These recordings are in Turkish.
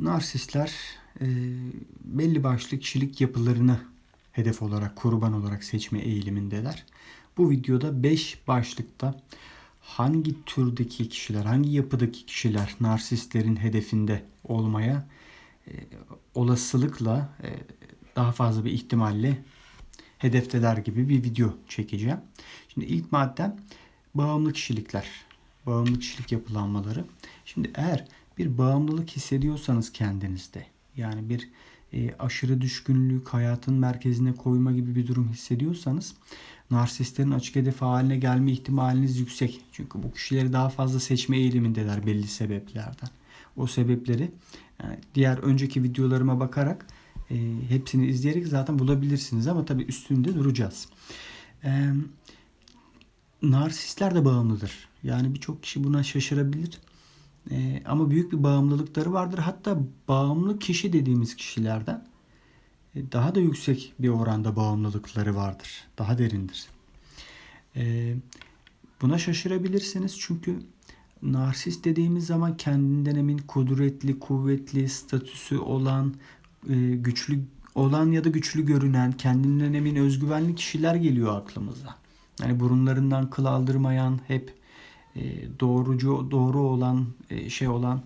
Narsistler e, belli başlı kişilik yapılarını hedef olarak, kurban olarak seçme eğilimindeler. Bu videoda 5 başlıkta hangi türdeki kişiler, hangi yapıdaki kişiler narsistlerin hedefinde olmaya e, olasılıkla e, daha fazla bir ihtimalle hedefteler gibi bir video çekeceğim. Şimdi ilk maddem bağımlı kişilikler, bağımlı kişilik yapılanmaları. Şimdi eğer bir bağımlılık hissediyorsanız kendinizde, yani bir e, aşırı düşkünlük, hayatın merkezine koyma gibi bir durum hissediyorsanız narsistlerin açık hedefi haline gelme ihtimaliniz yüksek. Çünkü bu kişileri daha fazla seçme eğilimindeler belli sebeplerden. O sebepleri yani diğer önceki videolarıma bakarak e, hepsini izleyerek zaten bulabilirsiniz ama tabii üstünde duracağız. E, narsistler de bağımlıdır. Yani birçok kişi buna şaşırabilir. E, ama büyük bir bağımlılıkları vardır. Hatta bağımlı kişi dediğimiz kişilerden e, daha da yüksek bir oranda bağımlılıkları vardır. Daha derindir. E, buna şaşırabilirsiniz çünkü narsist dediğimiz zaman kendinden emin, kudretli, kuvvetli, statüsü olan, e, güçlü olan ya da güçlü görünen, kendinden emin, özgüvenli kişiler geliyor aklımıza. Yani burunlarından kıl aldırmayan, hep doğrucu, doğru olan, e, şey olan,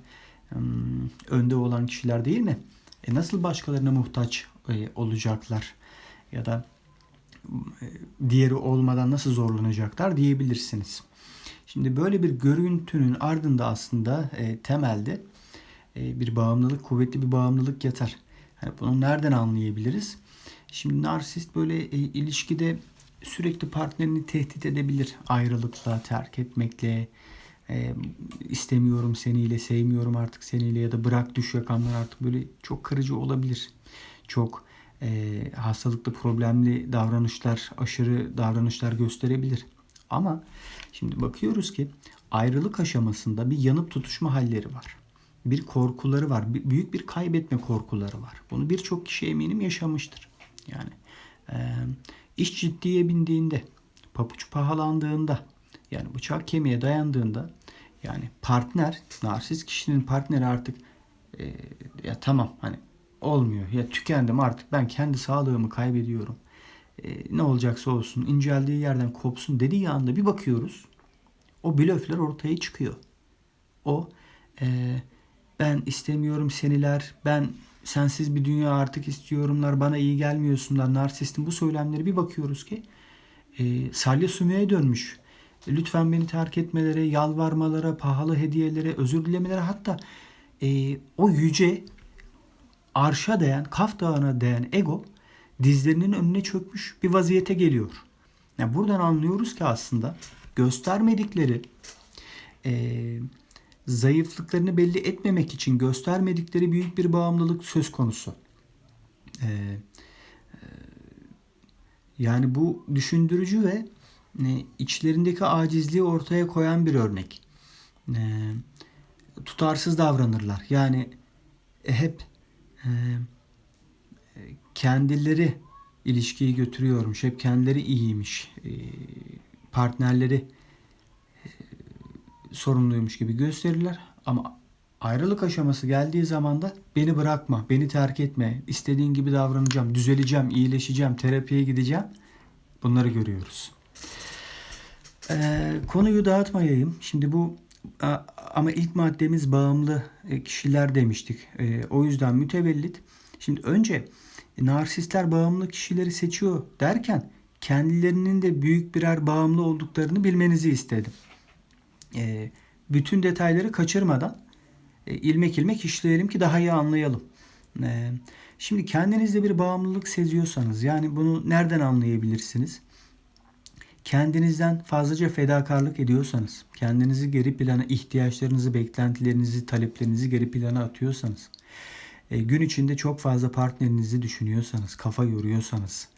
hmm, önde olan kişiler değil mi? E nasıl başkalarına muhtaç e, olacaklar ya da e, diğeri olmadan nasıl zorlanacaklar diyebilirsiniz. Şimdi böyle bir görüntünün ardında aslında e, temelde e, bir bağımlılık, kuvvetli bir bağımlılık yatar. Hani bunu nereden anlayabiliriz? Şimdi narsist böyle e, ilişkide sürekli partnerini tehdit edebilir. Ayrılıkla, terk etmekle, e, istemiyorum seniyle, sevmiyorum artık seniyle ya da bırak düş yakamlar artık böyle çok kırıcı olabilir. Çok e, hastalıklı, problemli davranışlar, aşırı davranışlar gösterebilir. Ama şimdi bakıyoruz ki ayrılık aşamasında bir yanıp tutuşma halleri var. Bir korkuları var. Bir, büyük bir kaybetme korkuları var. Bunu birçok kişi eminim yaşamıştır. Yani e, iş ciddiye bindiğinde, papuç pahalandığında, yani bıçak kemiğe dayandığında yani partner, narsist kişinin partneri artık e, ya tamam hani olmuyor. Ya tükendim artık ben kendi sağlığımı kaybediyorum. E, ne olacaksa olsun inceldiği yerden kopsun dediği anda bir bakıyoruz. O blöfler ortaya çıkıyor. O e, ben istemiyorum seniler, ben sensiz bir dünya artık istiyorumlar, bana iyi gelmiyorsunlar, narsistin bu söylemleri bir bakıyoruz ki e, salya sümüğe dönmüş. Lütfen beni terk etmelere, yalvarmalara, pahalı hediyelere, özür dilemelere hatta e, o yüce arşa değen, Kaf Dağı'na değen ego dizlerinin önüne çökmüş bir vaziyete geliyor. Yani buradan anlıyoruz ki aslında göstermedikleri e, zayıflıklarını belli etmemek için göstermedikleri büyük bir bağımlılık söz konusu. E, e, yani bu düşündürücü ve e, içlerindeki acizliği ortaya koyan bir örnek. E, tutarsız davranırlar. Yani e, hep e, kendileri ilişkiyi götürüyormuş. Hep kendileri iyiymiş. E, partnerleri sorumluymuş gibi gösterirler. Ama ayrılık aşaması geldiği zaman da beni bırakma, beni terk etme, istediğin gibi davranacağım, düzeleceğim, iyileşeceğim, terapiye gideceğim. Bunları görüyoruz. Ee, konuyu dağıtmayayım. Şimdi bu ama ilk maddemiz bağımlı e, kişiler demiştik. E, o yüzden mütevellit. Şimdi önce e, narsistler bağımlı kişileri seçiyor derken kendilerinin de büyük birer bağımlı olduklarını bilmenizi istedim. E, bütün detayları kaçırmadan e, ilmek ilmek işleyelim ki daha iyi anlayalım. E, şimdi kendinizde bir bağımlılık seziyorsanız yani bunu nereden anlayabilirsiniz? kendinizden fazlaca fedakarlık ediyorsanız, kendinizi geri plana, ihtiyaçlarınızı, beklentilerinizi, taleplerinizi geri plana atıyorsanız, e, gün içinde çok fazla partnerinizi düşünüyorsanız, kafa yoruyorsanız,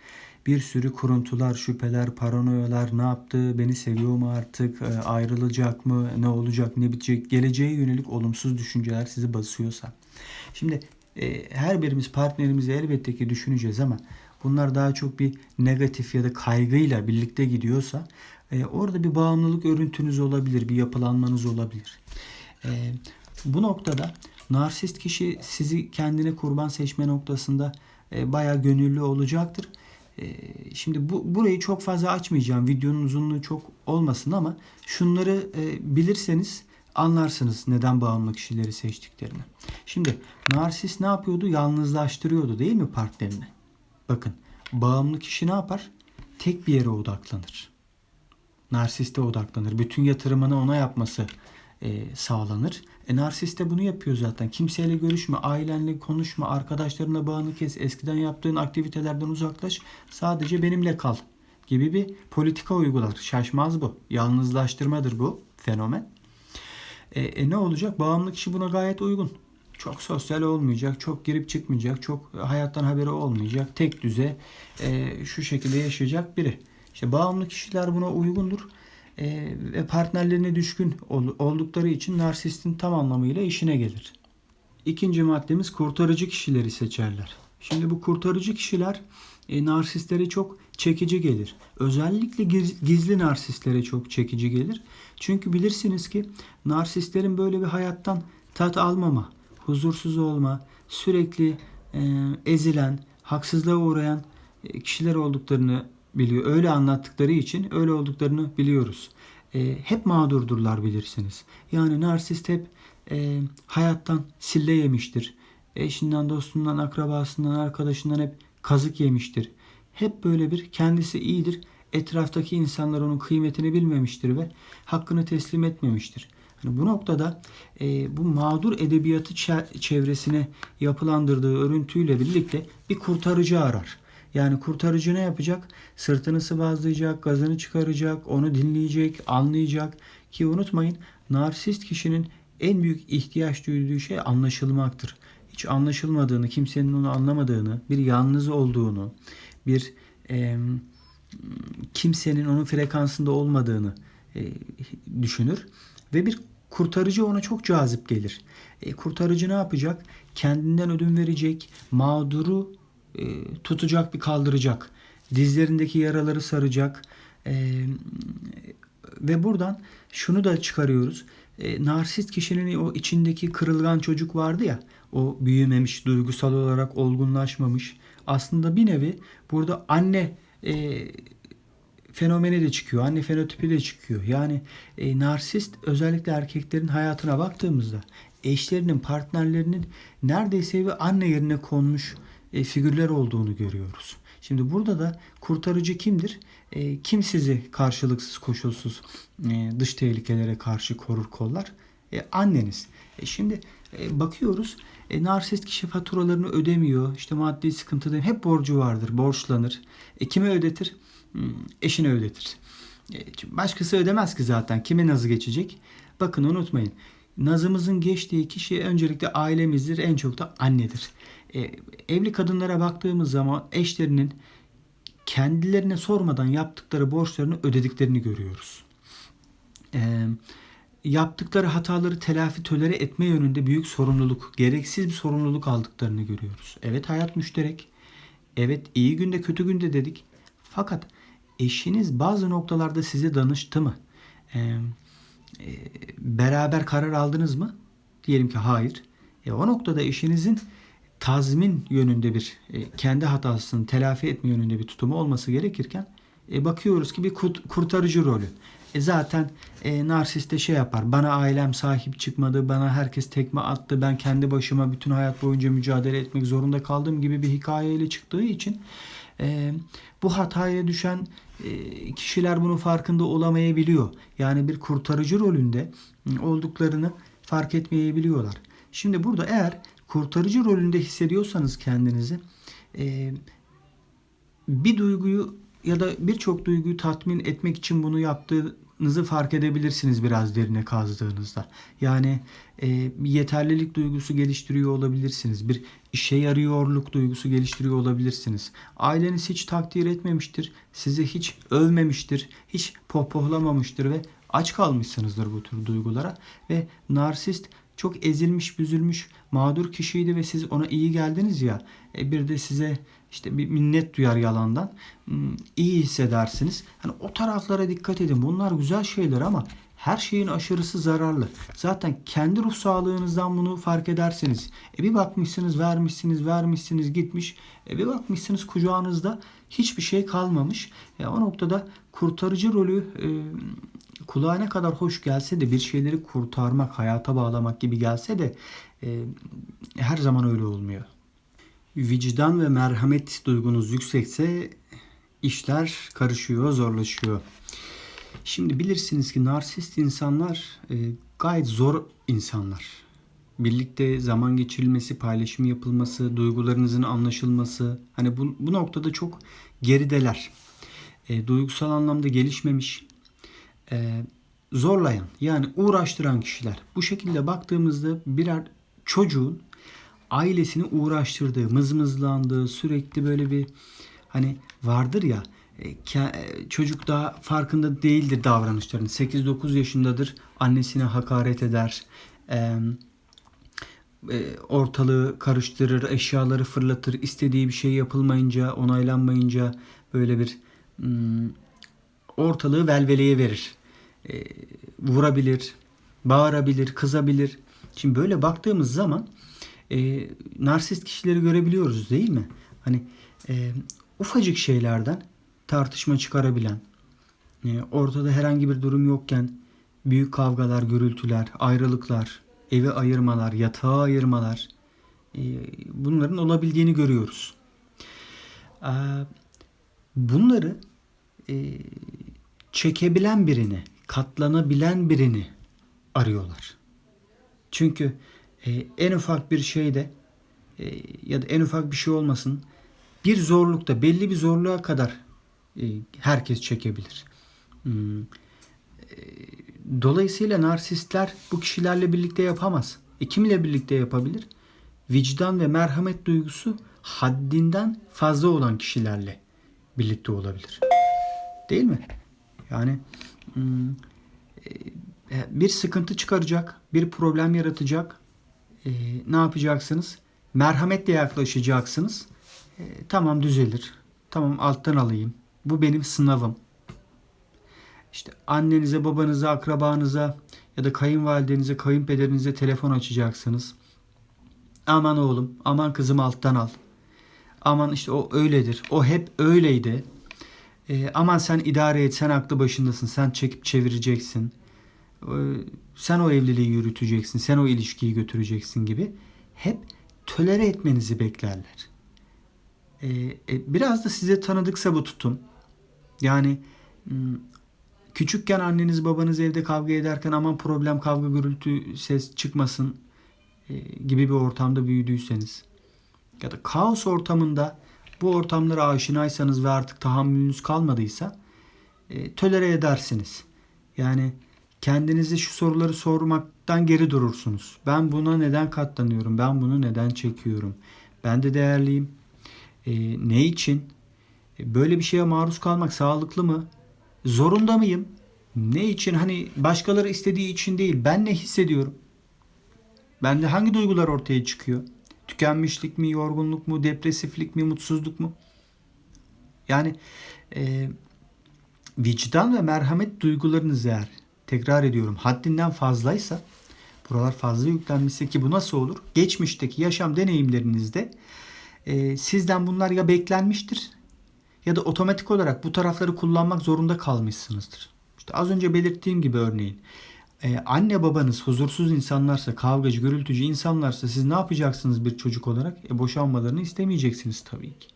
bir sürü kuruntular, şüpheler, paranoyalar, ne yaptı, beni seviyor mu artık, e, ayrılacak mı, ne olacak, ne bitecek, geleceğe yönelik olumsuz düşünceler sizi basıyorsa. Şimdi e, her birimiz partnerimizi elbette ki düşüneceğiz ama bunlar daha çok bir negatif ya da kaygıyla birlikte gidiyorsa e, orada bir bağımlılık örüntünüz olabilir, bir yapılanmanız olabilir. E, bu noktada Narsist kişi sizi kendine kurban seçme noktasında e, bayağı gönüllü olacaktır. E, şimdi bu burayı çok fazla açmayacağım. Videonun uzunluğu çok olmasın ama şunları e, bilirseniz anlarsınız neden bağımlı kişileri seçtiklerini. Şimdi narsist ne yapıyordu? Yalnızlaştırıyordu değil mi partnerini? Bakın bağımlı kişi ne yapar? Tek bir yere odaklanır. Narsiste odaklanır. Bütün yatırımını ona yapması e, sağlanır. E, narsist bunu yapıyor zaten. Kimseyle görüşme, ailenle konuşma, arkadaşlarına bağını kes, eskiden yaptığın aktivitelerden uzaklaş, sadece benimle kal gibi bir politika uygular. Şaşmaz bu. Yalnızlaştırmadır bu fenomen. E, e, ne olacak? Bağımlı kişi buna gayet uygun. Çok sosyal olmayacak, çok girip çıkmayacak, çok hayattan haberi olmayacak, tek düze e, şu şekilde yaşayacak biri. İşte bağımlı kişiler buna uygundur ve partnerlerine düşkün ol, oldukları için narsistin tam anlamıyla işine gelir. İkinci maddemiz kurtarıcı kişileri seçerler. Şimdi bu kurtarıcı kişiler e, narsistlere çok çekici gelir. Özellikle giz- gizli narsistlere çok çekici gelir. Çünkü bilirsiniz ki narsistlerin böyle bir hayattan tat almama, huzursuz olma, sürekli e, ezilen, haksızlığa uğrayan e, kişiler olduklarını biliyor. Öyle anlattıkları için öyle olduklarını biliyoruz. E, hep mağdurdurlar bilirsiniz. Yani narsist hep e, hayattan sille yemiştir. Eşinden, dostundan, akrabasından, arkadaşından hep kazık yemiştir. Hep böyle bir kendisi iyidir. Etraftaki insanlar onun kıymetini bilmemiştir ve hakkını teslim etmemiştir. Hani bu noktada e, bu mağdur edebiyatı çe- çevresine yapılandırdığı örüntüyle birlikte bir kurtarıcı arar. Yani kurtarıcı ne yapacak? Sırtını sıvazlayacak, gazını çıkaracak, onu dinleyecek, anlayacak. Ki unutmayın narsist kişinin en büyük ihtiyaç duyduğu şey anlaşılmaktır. Hiç anlaşılmadığını, kimsenin onu anlamadığını, bir yalnız olduğunu, bir e, kimsenin onun frekansında olmadığını e, düşünür ve bir kurtarıcı ona çok cazip gelir. E, kurtarıcı ne yapacak? Kendinden ödün verecek, mağduru e, tutacak bir kaldıracak. Dizlerindeki yaraları saracak. E, ve buradan şunu da çıkarıyoruz. E, narsist kişinin o içindeki kırılgan çocuk vardı ya. O büyümemiş, duygusal olarak olgunlaşmamış. Aslında bir nevi burada anne fenomeni de çıkıyor. Anne fenotipi de çıkıyor. Yani narsist özellikle erkeklerin hayatına baktığımızda eşlerinin, partnerlerinin neredeyse bir anne yerine konmuş e, figürler olduğunu görüyoruz. Şimdi burada da kurtarıcı kimdir? E, kim sizi karşılıksız, koşulsuz e, dış tehlikelere karşı korur kollar? E, anneniz. E, şimdi e, bakıyoruz e, narsist kişi faturalarını ödemiyor. İşte maddi sıkıntıda hep borcu vardır. Borçlanır. E, kime ödetir? Hmm, eşine ödetir. E, başkası ödemez ki zaten. Kime nazı geçecek? Bakın unutmayın. Nazımızın geçtiği kişi öncelikle ailemizdir. En çok da annedir. E, evli kadınlara baktığımız zaman eşlerinin kendilerine sormadan yaptıkları borçlarını ödediklerini görüyoruz. E, yaptıkları hataları telafi tölere etme yönünde büyük sorumluluk, gereksiz bir sorumluluk aldıklarını görüyoruz. Evet hayat müşterek. Evet iyi günde kötü günde dedik. Fakat eşiniz bazı noktalarda size danıştı mı? Ee, e, beraber karar aldınız mı? Diyelim ki hayır. E, o noktada eşinizin tazmin yönünde bir e, kendi hatasını telafi etme yönünde bir tutumu olması gerekirken e, bakıyoruz ki bir kurt, kurtarıcı rolü. E, zaten e, narsist de şey yapar. Bana ailem sahip çıkmadı. Bana herkes tekme attı. Ben kendi başıma bütün hayat boyunca mücadele etmek zorunda kaldım gibi bir hikayeyle çıktığı için e, bu hataya düşen e, kişiler bunun farkında olamayabiliyor. Yani bir kurtarıcı rolünde olduklarını fark etmeyebiliyorlar. Şimdi burada eğer kurtarıcı rolünde hissediyorsanız kendinizi e, bir duyguyu ya da birçok duyguyu tatmin etmek için bunu yaptığınızı fark edebilirsiniz biraz derine kazdığınızda. Yani e, yeterlilik duygusu geliştiriyor olabilirsiniz. Bir işe yarıyorluk duygusu geliştiriyor olabilirsiniz. Aileniz hiç takdir etmemiştir. Sizi hiç övmemiştir. Hiç pohpohlamamıştır ve aç kalmışsınızdır bu tür duygulara. Ve narsist çok ezilmiş, büzülmüş, mağdur kişiydi ve siz ona iyi geldiniz ya. E bir de size işte bir minnet duyar yalandan. Hmm, iyi hissedersiniz. Hani o taraflara dikkat edin. Bunlar güzel şeyler ama Her şeyin aşırısı zararlı. Zaten kendi ruh sağlığınızdan bunu fark ederseniz. E bir bakmışsınız, vermişsiniz, vermişsiniz, gitmiş. E bir bakmışsınız kucağınızda hiçbir şey kalmamış. E o noktada kurtarıcı rolü e, kulağa ne kadar hoş gelse de bir şeyleri kurtarmak, hayata bağlamak gibi gelse de e, her zaman öyle olmuyor. Vicdan ve merhamet duygunuz yüksekse işler karışıyor, zorlaşıyor. Şimdi bilirsiniz ki narsist insanlar e, gayet zor insanlar. Birlikte zaman geçirilmesi, paylaşım yapılması, duygularınızın anlaşılması. Hani bu, bu noktada çok gerideler. E, duygusal anlamda gelişmemiş, e, zorlayan yani uğraştıran kişiler. Bu şekilde baktığımızda birer çocuğun ailesini uğraştırdığı, mızmızlandığı, sürekli böyle bir hani vardır ya e, e, çocuk daha farkında değildir davranışlarının. 8-9 yaşındadır. Annesine hakaret eder. E, ortalığı karıştırır, eşyaları fırlatır. istediği bir şey yapılmayınca, onaylanmayınca böyle bir hmm, ortalığı velveleye verir. E, vurabilir, bağırabilir, kızabilir. Şimdi böyle baktığımız zaman e, narsist kişileri görebiliyoruz değil mi? Hani e, ufacık şeylerden tartışma çıkarabilen, e, ortada herhangi bir durum yokken büyük kavgalar, gürültüler, ayrılıklar, evi ayırmalar, yatağı ayırmalar e, bunların olabildiğini görüyoruz. E, bunları e, çekebilen birini, katlanabilen birini arıyorlar. Çünkü e, en ufak bir şeyde e, ya da en ufak bir şey olmasın bir zorlukta belli bir zorluğa kadar e, herkes çekebilir. Hmm. E, dolayısıyla narsistler bu kişilerle birlikte yapamaz. E, kimle birlikte yapabilir? Vicdan ve merhamet duygusu haddinden fazla olan kişilerle birlikte olabilir. Değil mi? Yani hmm, e, bir sıkıntı çıkaracak, bir problem yaratacak. E, ne yapacaksınız? Merhametle yaklaşacaksınız. E, tamam düzelir. Tamam alttan alayım. Bu benim sınavım. İşte annenize, babanıza, akrabanıza ya da kayınvalidenize, kayınpederinize telefon açacaksınız. Aman oğlum, aman kızım alttan al. Aman işte o öyledir. O hep öyleydi. E, aman sen idare et, sen aklı başındasın. Sen çekip çevireceksin. E, sen o evliliği yürüteceksin. Sen o ilişkiyi götüreceksin gibi. Hep tölere etmenizi beklerler. E, e, biraz da size tanıdıksa bu tutum. Yani hmm, küçükken anneniz babanız evde kavga ederken aman problem kavga gürültü ses çıkmasın e, gibi bir ortamda büyüdüyseniz ya da kaos ortamında bu ortamlara aşinaysanız ve artık tahammülünüz kalmadıysa e, tölere edersiniz. Yani kendinize şu soruları sormaktan geri durursunuz. Ben buna neden katlanıyorum? Ben bunu neden çekiyorum? Ben de değerliyim. E, ne için? E, böyle bir şeye maruz kalmak sağlıklı mı? Zorunda mıyım? Ne için? Hani başkaları istediği için değil. Ben ne hissediyorum? Bende hangi duygular ortaya çıkıyor? Tükenmişlik mi, yorgunluk mu, depresiflik mi, mutsuzluk mu? Yani e, vicdan ve merhamet duygularınız eğer tekrar ediyorum haddinden fazlaysa buralar fazla yüklenmişse ki bu nasıl olur? Geçmişteki yaşam deneyimlerinizde e, sizden bunlar ya beklenmiştir ya da otomatik olarak bu tarafları kullanmak zorunda kalmışsınızdır. İşte az önce belirttiğim gibi örneğin ee, anne babanız huzursuz insanlarsa, kavgacı, gürültücü insanlarsa siz ne yapacaksınız bir çocuk olarak? E, boşanmalarını istemeyeceksiniz tabii ki.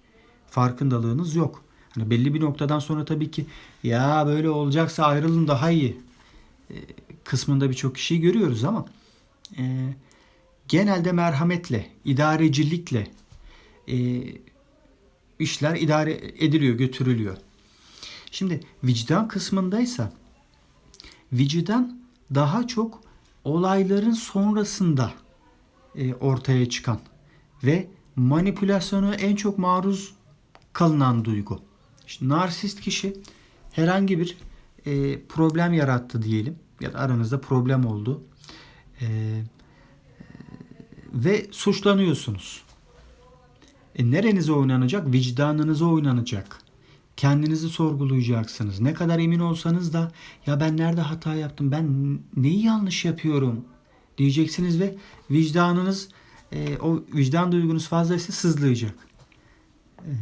Farkındalığınız yok. Hani belli bir noktadan sonra tabii ki ya böyle olacaksa ayrılın daha iyi e, kısmında birçok kişiyi görüyoruz ama e, genelde merhametle, idarecilikle e, işler idare ediliyor, götürülüyor. Şimdi vicdan kısmındaysa vicdan daha çok olayların sonrasında e, ortaya çıkan ve manipülasyonu en çok maruz kalınan duygu. İşte narsist kişi herhangi bir e, problem yarattı diyelim ya da aranızda problem oldu e, ve suçlanıyorsunuz. E, nerenize oynanacak? Vicdanınıza oynanacak. Kendinizi sorgulayacaksınız. Ne kadar emin olsanız da ya ben nerede hata yaptım, ben neyi yanlış yapıyorum diyeceksiniz ve vicdanınız e, o vicdan duygunuz fazlaysa sızlayacak. E,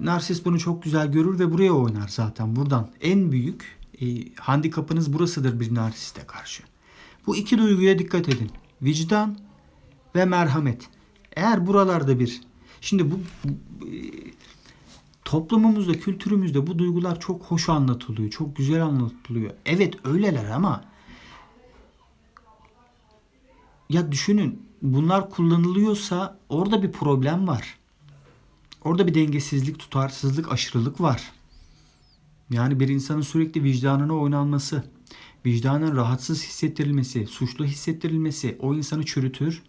narsist bunu çok güzel görür ve buraya oynar zaten buradan. En büyük e, handikapınız burasıdır bir narsiste karşı. Bu iki duyguya dikkat edin. Vicdan ve merhamet. Eğer buralarda bir şimdi bu, e, toplumumuzda, kültürümüzde bu duygular çok hoş anlatılıyor, çok güzel anlatılıyor. Evet öyleler ama ya düşünün bunlar kullanılıyorsa orada bir problem var. Orada bir dengesizlik, tutarsızlık, aşırılık var. Yani bir insanın sürekli vicdanına oynanması, vicdanın rahatsız hissettirilmesi, suçlu hissettirilmesi o insanı çürütür.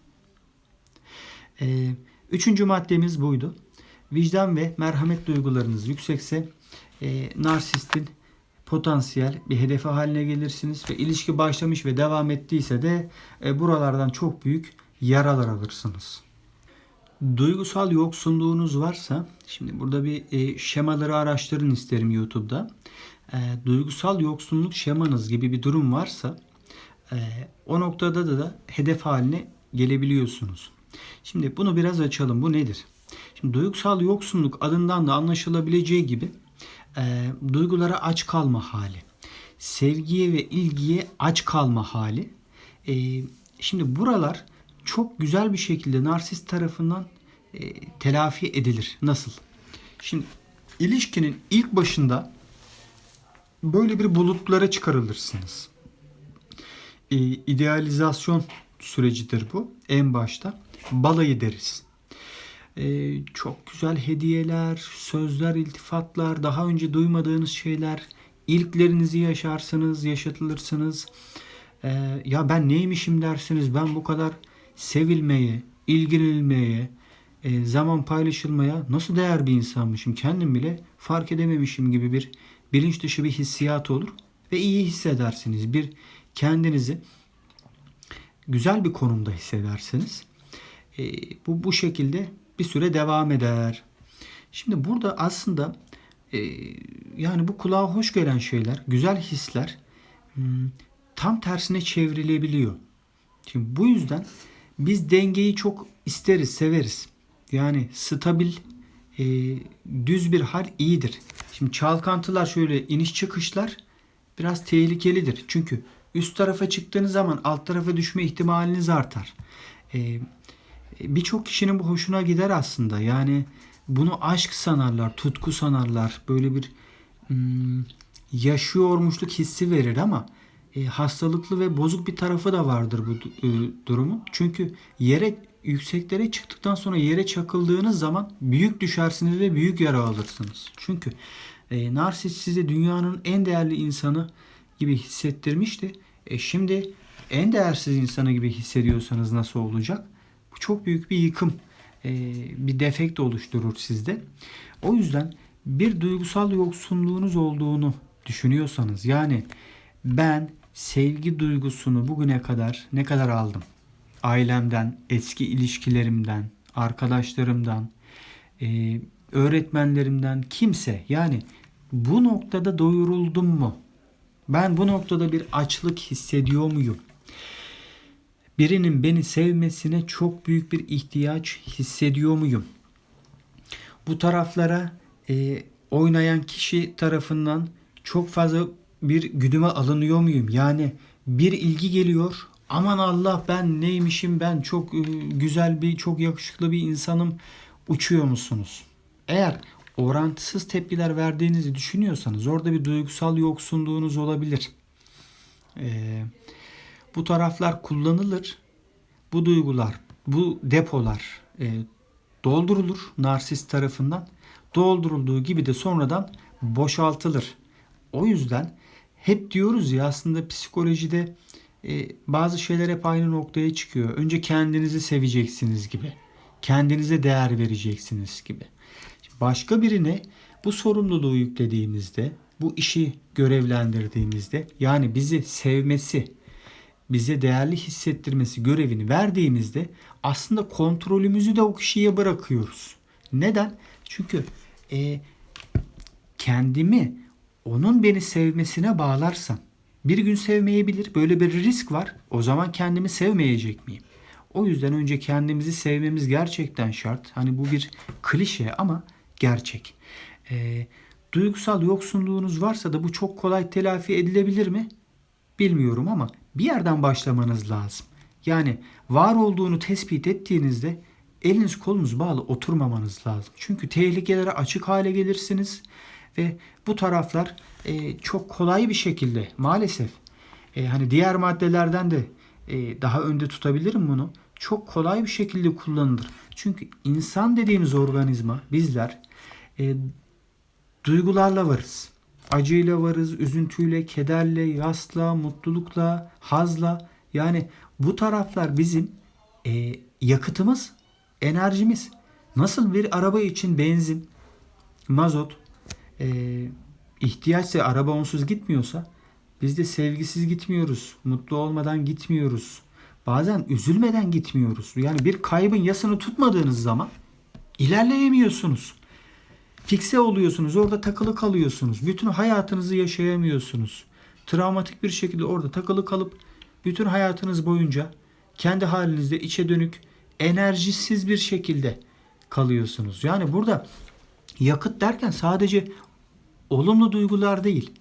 Ee, üçüncü maddemiz buydu. Vicdan ve merhamet duygularınız yüksekse e, narsistin potansiyel bir hedefi haline gelirsiniz ve ilişki başlamış ve devam ettiyse de e, buralardan çok büyük yaralar alırsınız. Duygusal yoksunluğunuz varsa, şimdi burada bir e, şemaları araştırın isterim YouTube'da. E, duygusal yoksunluk şemanız gibi bir durum varsa, e, o noktada da, da hedef haline gelebiliyorsunuz. Şimdi bunu biraz açalım. Bu nedir? Şimdi duygusal yoksunluk adından da anlaşılabileceği gibi e, duygulara aç kalma hali, sevgiye ve ilgiye aç kalma hali. E, şimdi buralar çok güzel bir şekilde narsist tarafından e, telafi edilir. Nasıl? Şimdi ilişkinin ilk başında böyle bir bulutlara çıkarılırsınız. E, idealizasyon sürecidir bu en başta. Balayı deriz. E, çok güzel hediyeler, sözler, iltifatlar, daha önce duymadığınız şeyler, ilklerinizi yaşarsınız, yaşatılırsınız. E, ya ben neymişim dersiniz, ben bu kadar sevilmeye, ilgilenilmeye, e, zaman paylaşılmaya nasıl değer bir insanmışım kendim bile fark edememişim gibi bir bilinç dışı bir hissiyat olur ve iyi hissedersiniz. Bir kendinizi güzel bir konumda hissedersiniz. E, bu bu şekilde bir süre devam eder. Şimdi burada aslında e, yani bu kulağa hoş gelen şeyler, güzel hisler hmm, tam tersine çevrilebiliyor. Şimdi bu yüzden biz dengeyi çok isteriz, severiz. Yani stabil, e, düz bir hal iyidir. Şimdi çalkantılar şöyle iniş çıkışlar biraz tehlikelidir. Çünkü üst tarafa çıktığınız zaman alt tarafa düşme ihtimaliniz artar. E, Birçok kişinin bu hoşuna gider aslında. Yani bunu aşk sanarlar, tutku sanarlar. Böyle bir hmm, yaşıyormuşluk hissi verir ama e, hastalıklı ve bozuk bir tarafı da vardır bu e, durumun. Çünkü yere yükseklere çıktıktan sonra yere çakıldığınız zaman büyük düşersiniz ve büyük yara alırsınız. Çünkü e, narsist size dünyanın en değerli insanı gibi hissettirmişti. E, şimdi en değersiz insanı gibi hissediyorsanız nasıl olacak? Bu çok büyük bir yıkım, e, bir defekt oluşturur sizde. O yüzden bir duygusal yoksunluğunuz olduğunu düşünüyorsanız yani ben sevgi duygusunu bugüne kadar ne kadar aldım? Ailemden, eski ilişkilerimden, arkadaşlarımdan, e, öğretmenlerimden kimse yani bu noktada doyuruldum mu? Ben bu noktada bir açlık hissediyor muyum? Birinin beni sevmesine çok büyük bir ihtiyaç hissediyor muyum? Bu taraflara e, oynayan kişi tarafından çok fazla bir güdüme alınıyor muyum? Yani bir ilgi geliyor. Aman Allah ben neymişim ben çok e, güzel bir çok yakışıklı bir insanım uçuyor musunuz? Eğer orantısız tepkiler verdiğinizi düşünüyorsanız orada bir duygusal yoksunluğunuz olabilir. Ee, bu taraflar kullanılır. Bu duygular, bu depolar e, doldurulur narsist tarafından. Doldurulduğu gibi de sonradan boşaltılır. O yüzden hep diyoruz ya aslında psikolojide e, bazı şeyler hep aynı noktaya çıkıyor. Önce kendinizi seveceksiniz gibi. Kendinize değer vereceksiniz gibi. Başka birine bu sorumluluğu yüklediğimizde, bu işi görevlendirdiğimizde yani bizi sevmesi, bize değerli hissettirmesi görevini verdiğimizde aslında kontrolümüzü de o kişiye bırakıyoruz. Neden? Çünkü e, kendimi onun beni sevmesine bağlarsam bir gün sevmeyebilir. Böyle bir risk var. O zaman kendimi sevmeyecek miyim? O yüzden önce kendimizi sevmemiz gerçekten şart. Hani bu bir klişe ama gerçek. Ee, duygusal yoksunluğunuz varsa da bu çok kolay telafi edilebilir mi? Bilmiyorum ama bir yerden başlamanız lazım. Yani var olduğunu tespit ettiğinizde eliniz kolunuz bağlı oturmamanız lazım. Çünkü tehlikelere açık hale gelirsiniz ve bu taraflar e, çok kolay bir şekilde maalesef e, hani diğer maddelerden de e, daha önde tutabilirim bunu. Çok kolay bir şekilde kullanılır. Çünkü insan dediğimiz organizma bizler e, duygularla varız. Acıyla varız, üzüntüyle, kederle, yasla, mutlulukla, hazla. Yani bu taraflar bizim e, yakıtımız, enerjimiz. Nasıl bir araba için benzin, mazot, e, ihtiyaçsa araba onsuz gitmiyorsa biz de sevgisiz gitmiyoruz. Mutlu olmadan gitmiyoruz. Bazen üzülmeden gitmiyoruz. Yani bir kaybın yasını tutmadığınız zaman ilerleyemiyorsunuz. Fikse oluyorsunuz. Orada takılı kalıyorsunuz. Bütün hayatınızı yaşayamıyorsunuz. Travmatik bir şekilde orada takılı kalıp bütün hayatınız boyunca kendi halinizde içe dönük enerjisiz bir şekilde kalıyorsunuz. Yani burada yakıt derken sadece olumlu duygular değil.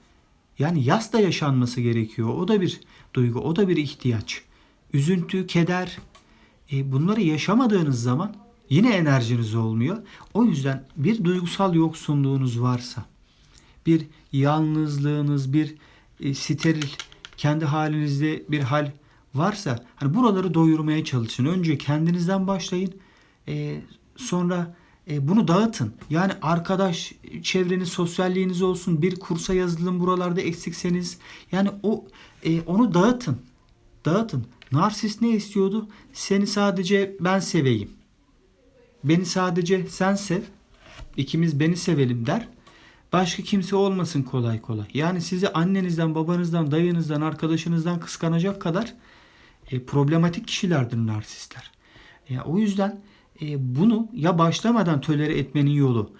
Yani yas da yaşanması gerekiyor. O da bir duygu, o da bir ihtiyaç. Üzüntü, keder e, bunları yaşamadığınız zaman yine enerjiniz olmuyor. O yüzden bir duygusal yoksunluğunuz varsa, bir yalnızlığınız, bir e, steril, kendi halinizde bir hal varsa hani buraları doyurmaya çalışın. Önce kendinizden başlayın. E, sonra e, bunu dağıtın. Yani arkadaş çevreniz, sosyalliğiniz olsun. Bir kursa yazılın buralarda eksikseniz. Yani o e, onu dağıtın. Dağıtın. Narsist ne istiyordu? Seni sadece ben seveyim. Beni sadece sen sev. İkimiz beni sevelim der. Başka kimse olmasın kolay kolay. Yani sizi annenizden, babanızdan, dayınızdan, arkadaşınızdan kıskanacak kadar e, problematik kişilerdir narsistler. E, o yüzden e, bunu ya başlamadan tölere etmenin yolu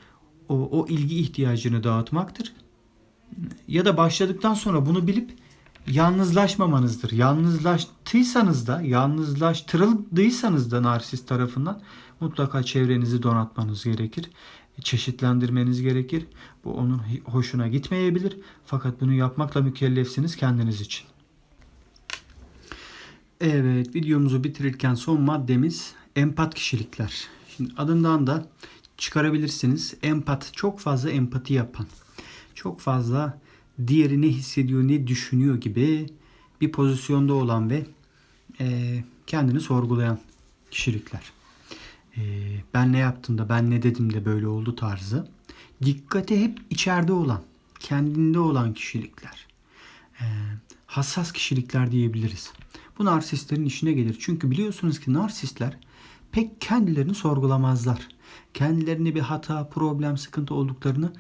o, o ilgi ihtiyacını dağıtmaktır. Ya da başladıktan sonra bunu bilip yalnızlaşmamanızdır. Yalnızlaştıysanız da, yalnızlaştırıldıysanız da narsist tarafından mutlaka çevrenizi donatmanız gerekir. Çeşitlendirmeniz gerekir. Bu onun hoşuna gitmeyebilir. Fakat bunu yapmakla mükellefsiniz kendiniz için. Evet, videomuzu bitirirken son maddemiz empat kişilikler. Şimdi adından da çıkarabilirsiniz. Empat çok fazla empati yapan, çok fazla diğeri ne hissediyor, ne düşünüyor gibi bir pozisyonda olan ve e, kendini sorgulayan kişilikler. E, ben ne yaptım da, ben ne dedim de böyle oldu tarzı. Dikkati hep içeride olan, kendinde olan kişilikler. E, hassas kişilikler diyebiliriz. Bu narsistlerin işine gelir. Çünkü biliyorsunuz ki narsistler pek kendilerini sorgulamazlar. Kendilerine bir hata, problem, sıkıntı olduklarını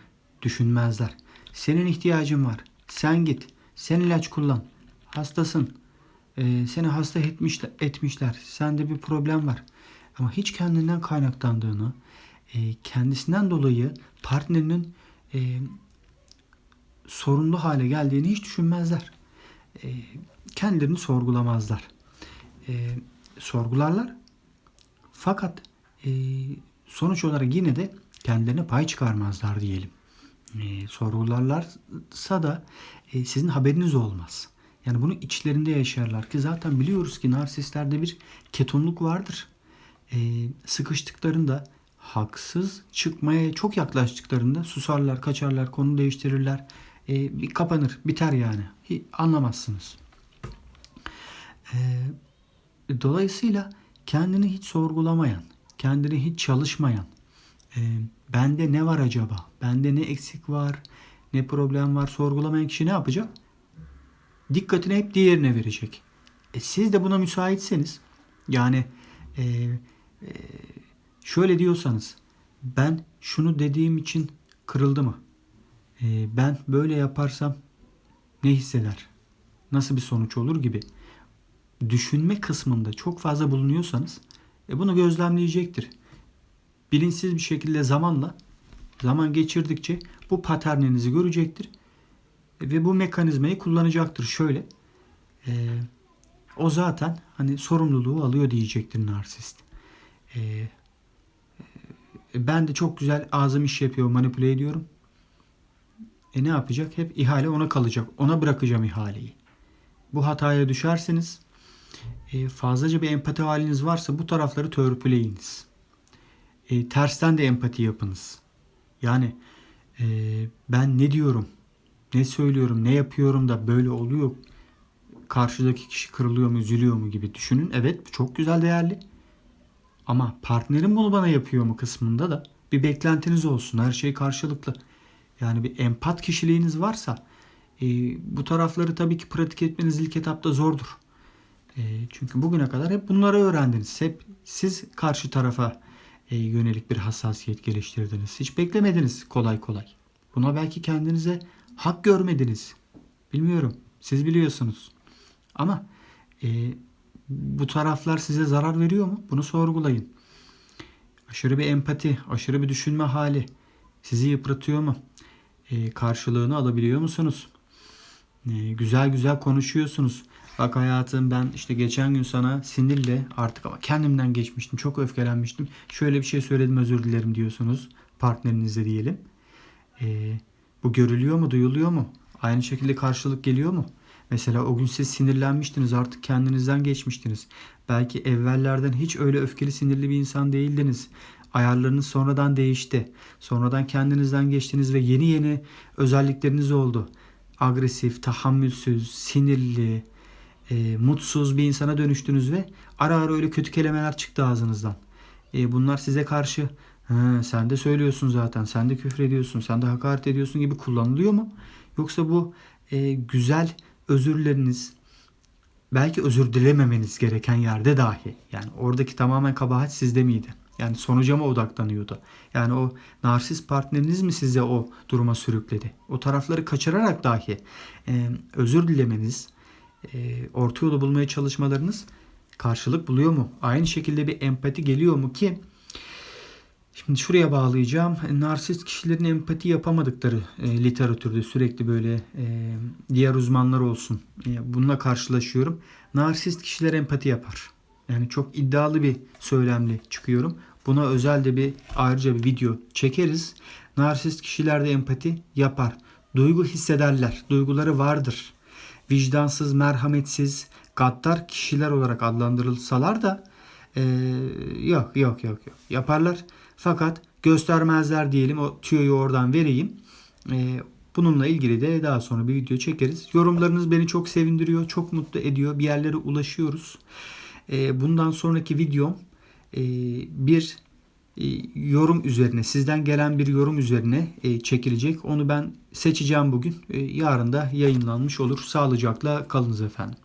düşünmezler. Senin ihtiyacın var. Sen git. Sen ilaç kullan. Hastasın. Ee, seni hasta etmişler, etmişler. Sende bir problem var. Ama hiç kendinden kaynaklandığını, e, kendisinden dolayı partnerinin e, sorunlu hale geldiğini hiç düşünmezler. E, kendilerini sorgulamazlar. E, sorgularlar. Fakat e, sonuç olarak yine de kendilerine pay çıkarmazlar diyelim. Sorgularlarsa da sizin haberiniz olmaz. Yani bunu içlerinde yaşarlar ki zaten biliyoruz ki narsistlerde bir ketonluk vardır. E, sıkıştıklarında haksız çıkmaya çok yaklaştıklarında susarlar, kaçarlar, konu değiştirirler. E, bir kapanır, biter yani. Hiç anlamazsınız. E, dolayısıyla kendini hiç sorgulamayan, kendini hiç çalışmayan, e, bende ne var acaba, bende ne eksik var, ne problem var sorgulamayan kişi ne yapacak? Dikkatini hep diğerine verecek. E, siz de buna müsaitseniz, yani e, şöyle diyorsanız, ben şunu dediğim için kırıldı mı? E, ben böyle yaparsam ne hisseder? Nasıl bir sonuç olur gibi düşünme kısmında çok fazla bulunuyorsanız e, bunu gözlemleyecektir. Bilinçsiz bir şekilde zamanla Zaman geçirdikçe bu paterninizi görecektir ve bu mekanizmayı kullanacaktır. Şöyle e, o zaten hani sorumluluğu alıyor diyecektir narsist. E, ben de çok güzel ağzım iş yapıyor, manipüle ediyorum. E ne yapacak? Hep ihale ona kalacak. Ona bırakacağım ihaleyi. Bu hataya düşerseniz e, fazlaca bir empati haliniz varsa bu tarafları törpüleyiniz. E, tersten de empati yapınız. Yani e, ben ne diyorum, ne söylüyorum, ne yapıyorum da böyle oluyor. Karşıdaki kişi kırılıyor mu, üzülüyor mu gibi düşünün. Evet çok güzel değerli. Ama partnerim bunu bana yapıyor mu kısmında da bir beklentiniz olsun. Her şey karşılıklı. Yani bir empat kişiliğiniz varsa e, bu tarafları tabii ki pratik etmeniz ilk etapta zordur. E, çünkü bugüne kadar hep bunları öğrendiniz. Hep siz karşı tarafa e, yönelik bir hassasiyet geliştirdiniz. Hiç beklemediniz kolay kolay. Buna belki kendinize hak görmediniz. Bilmiyorum. Siz biliyorsunuz. Ama e, bu taraflar size zarar veriyor mu? Bunu sorgulayın. Aşırı bir empati, aşırı bir düşünme hali sizi yıpratıyor mu? E, karşılığını alabiliyor musunuz? E, güzel güzel konuşuyorsunuz. Bak hayatım ben işte geçen gün sana sinirle artık ama kendimden geçmiştim. Çok öfkelenmiştim. Şöyle bir şey söyledim özür dilerim diyorsunuz. Partnerinize diyelim. E, bu görülüyor mu, duyuluyor mu? Aynı şekilde karşılık geliyor mu? Mesela o gün siz sinirlenmiştiniz artık kendinizden geçmiştiniz. Belki evvellerden hiç öyle öfkeli sinirli bir insan değildiniz. Ayarlarınız sonradan değişti. Sonradan kendinizden geçtiniz ve yeni yeni özellikleriniz oldu. Agresif, tahammülsüz, sinirli, e, mutsuz bir insana dönüştünüz ve ara ara öyle kötü kelimeler çıktı ağzınızdan. E, bunlar size karşı "Ha, sen de söylüyorsun zaten, sen de küfür ediyorsun, sen de hakaret ediyorsun gibi kullanılıyor mu? Yoksa bu e, güzel özürleriniz belki özür dilememeniz gereken yerde dahi yani oradaki tamamen kabahat sizde miydi? Yani sonuca mı odaklanıyordu? Yani o narsist partneriniz mi size o duruma sürükledi? O tarafları kaçırarak dahi e, özür dilemeniz, e, orta yolu bulmaya çalışmalarınız karşılık buluyor mu? Aynı şekilde bir empati geliyor mu ki Şimdi şuraya bağlayacağım. Narsist kişilerin empati yapamadıkları e, literatürde sürekli böyle e, diğer uzmanlar olsun. E, bununla karşılaşıyorum. Narsist kişiler empati yapar. Yani çok iddialı bir söylemle çıkıyorum. Buna özel de bir ayrıca bir video çekeriz. Narsist kişiler de empati yapar. Duygu hissederler. Duyguları vardır. Vicdansız, merhametsiz, gaddar kişiler olarak adlandırılsalar da e, yok yok yok yok yaparlar. Fakat göstermezler diyelim. O tüyoyu oradan vereyim. E, bununla ilgili de daha sonra bir video çekeriz. Yorumlarınız beni çok sevindiriyor. Çok mutlu ediyor. Bir yerlere ulaşıyoruz. E, bundan sonraki videom e, bir e, yorum üzerine, sizden gelen bir yorum üzerine e, çekilecek. Onu ben seçeceğim bugün. E, yarın da yayınlanmış olur. Sağlıcakla kalınız efendim.